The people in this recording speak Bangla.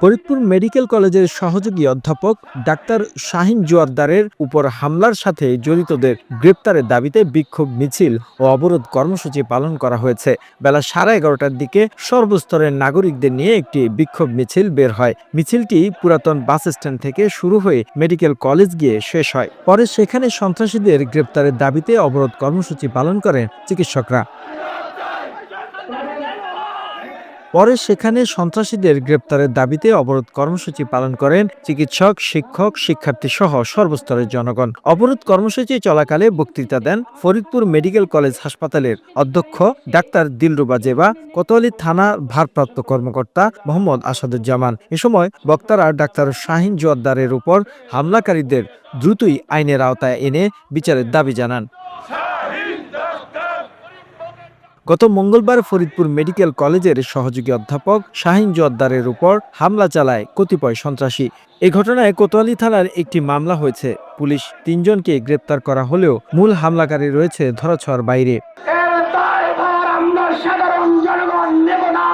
ফরিদপুর মেডিকেল কলেজের সহযোগী অধ্যাপক ডাক্তার শাহিন জোয়ারদারের উপর হামলার সাথে জড়িতদের গ্রেপ্তারের দাবিতে বিক্ষোভ মিছিল ও অবরোধ কর্মসূচি পালন করা হয়েছে। বেলা সাড়ে এগারোটার দিকে সর্বস্তরের নাগরিকদের নিয়ে একটি বিক্ষোভ মিছিল বের হয়। মিছিলটি পুরাতন বাস স্ট্যান্ড থেকে শুরু হয়ে মেডিকেল কলেজ গিয়ে শেষ হয়। পরে সেখানে সন্ত্রাসীদের গ্রেপ্তারের দাবিতে অবরোধ কর্মসূচি পালন করেন চিকিৎসকরা। পরে সেখানে সন্ত্রাসীদের গ্রেপ্তারের দাবিতে অবরোধ কর্মসূচি পালন করেন চিকিৎসক, শিক্ষক শিক্ষার্থী সহ সর্বস্তরের জনগণ। অবরোধ কর্মসূচি চলাকালে বক্তৃতা দেন ফরিদপুর মেডিকেল কলেজ হাসপাতালের অধ্যক্ষ ডাক্তার দিলরুবা জেবা, কোতোয়ালি থানার ভারপ্রাপ্ত কর্মকর্তা মোহাম্মদ আসাদুজ্জামান। এ সময় বক্তারা ডাক্তার শাহিন জোয়াদ্দারের উপর হামলাকারীদের দ্রুতই আইনের আওতায় এনে বিচারের দাবি জানান। গত মঙ্গলবার ফরিদপুর মেডিকেল কলেজের সহযোগী অধ্যাপক শাহিন জোয়াদ্দারের উপর হামলা চালায় কতিপয় সন্ত্রাসী। এ ঘটনায় কোতোয়ালি থানার একটি মামলা হয়েছে। পুলিশ তিনজনকে গ্রেপ্তার করা হলেও মূল হামলাকারী রয়েছে ধরাছোঁয়ার বাইরে। সাধারণ জনগণ নেব না।